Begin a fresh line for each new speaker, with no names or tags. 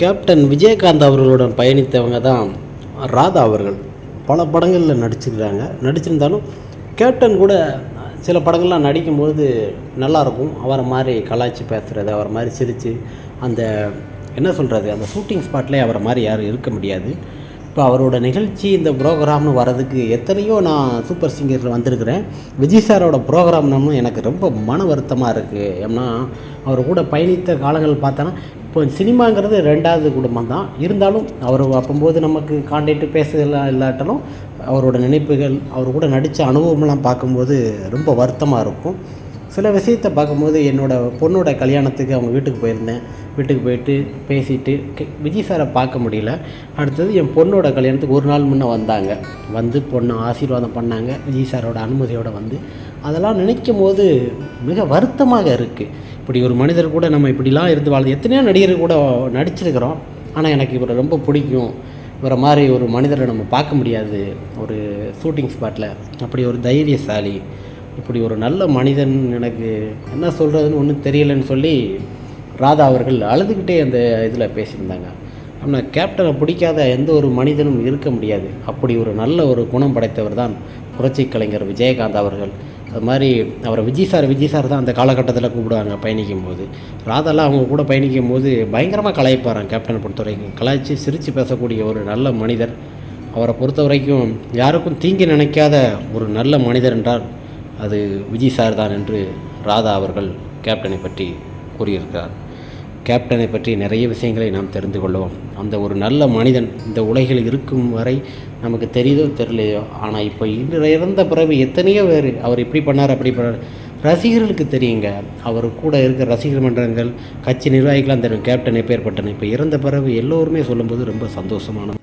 Captain Vijayakanth அவர்களுடன் பயணித்தவங்க தான் ராதா அவர்கள். பல படங்களில் நடிச்சிருக்கிறாங்க நடிச்சிருந்தாலும் கேப்டன் கூட சில படங்கள்லாம் நடிக்கும்போது நல்லாயிருக்கும். அவரை மாதிரி கலாய்ச்சி பேசுகிறது அவரை மாதிரி சிரித்து அந்த என்ன சொல்கிறது அந்த ஷூட்டிங் ஸ்பாட்லேயே அவரை மாதிரி யாரும் இருக்க முடியாது. இப்போ அவரோட நிகழ்ச்சி இந்த ப்ரோக்ராம்னு வர்றதுக்கு எத்தனையோ நான் சூப்பர் சிங்கரில் வந்திருக்கிறேன். விஜய் சாரோட ப்ரோக்ராம்னு எனக்கு ரொம்ப மன வருத்தமாக இருக்குது ஏன்னா அவர் கூட பயணித்த காலங்கள் பார்த்தோன்னா இப்போ சினிமாங்கிறது ரெண்டாவது குடும்பம் தான். இருந்தாலும் அவர் அப்போம்போது நமக்கு காண்டாக்ட் பேசலாம் இல்லாட்டாலும் அவரோட நினைப்புகள் அவர் கூட நடித்த அனுபவம்லாம் பார்க்கும்போது ரொம்ப வருத்தமாக இருக்கும். சில விஷயத்தை பார்க்கும்போது என்னோடய பொண்ணோட கல்யாணத்துக்கு அவங்க வீட்டுக்கு போயிருந்தேன். வீட்டுக்கு போயிட்டு பேசிட்டு விஜய் சாரை பார்க்க முடியல. அடுத்தது என் பொண்ணோட கல்யாணத்துக்கு ஒரு நாள் முன்னே வந்தாங்க. வந்து பொண்ணை ஆசீர்வாதம் பண்ணாங்க. விஜய் சாரோட அனுமதியோடு வந்து. அதெல்லாம் நினைக்கும் போது மிக வருத்தமாக இருக்குது இப்படி ஒரு மனிதர் கூட நம்ம இப்படிலாம் இருந்து வாழ்ந்து எத்தனையோ நடிகர் கூட நடிச்சிருக்கிறோம். ஆனால் எனக்கு இவரை ரொம்ப பிடிக்கும். இவரை மாதிரி ஒரு மனிதரை நம்ம பார்க்க முடியாது. ஒரு ஷூட்டிங் ஸ்பாட்டில் அப்படி ஒரு தைரியசாலி. இப்படி ஒரு நல்ல மனிதன் எனக்கு என்ன சொல்கிறதுன்னு ஒன்றும் தெரியலன்னு சொல்லி ராதா அவர்கள் அழுதுகிட்டே அந்த இதில் பேசியிருந்தாங்க. ஆனால் கேப்டனை பிடிக்காத எந்த ஒரு மனிதனும் இருக்க முடியாது. அப்படி ஒரு நல்ல ஒரு குணம் படைத்தவர் தான் புரட்சி கலைஞர் விஜயகாந்த் அவர்கள். அது மாதிரி அவரை விஜய் சார் விஜய் சார் தான் அந்த காலகட்டத்தில் கூப்பிடுவாங்க பயணிக்கும் போது. ராதாலாம் அவங்க கூட பயணிக்கும் போது பயங்கரமாக கலாய்ப்பாரான் கேப்டனை பொறுத்த வரைக்கும் கலாய்ச்சி சிரித்து பேசக்கூடிய ஒரு நல்ல மனிதர். அவரை பொறுத்த வரைக்கும் யாருக்கும் தீங்கு நினைக்காத ஒரு நல்ல மனிதர் என்றால் அது விஜய் சார் தான் என்று ராதா அவர்கள் கேப்டனை பற்றி கூறியிருக்கிறார். கேப்டனை பற்றி நிறைய விஷயங்களை நாம் தெரிந்து கொள்வோம். அந்த ஒரு நல்ல மனிதன் இந்த உலகில் இருக்கும் வரை நமக்கு தெரியுதோ தெரியலையோ? ஆனால் இப்போ இன்று இறந்த பிறகு எத்தனையோ பேர் அவர் இப்படி பண்ணார் அப்படி பண்ணார். ரசிகர்களுக்கு தெரியுங்க. அவர் கூட இருக்கிற ரசிகர் மன்றங்கள் கட்சி நிர்வாகிகளாக தெரியும். கேப்டன் எப்பேற்பட்டன இப்போ இறந்த பிறகு எல்லோருமே சொல்லும்போது ரொம்ப சந்தோஷமான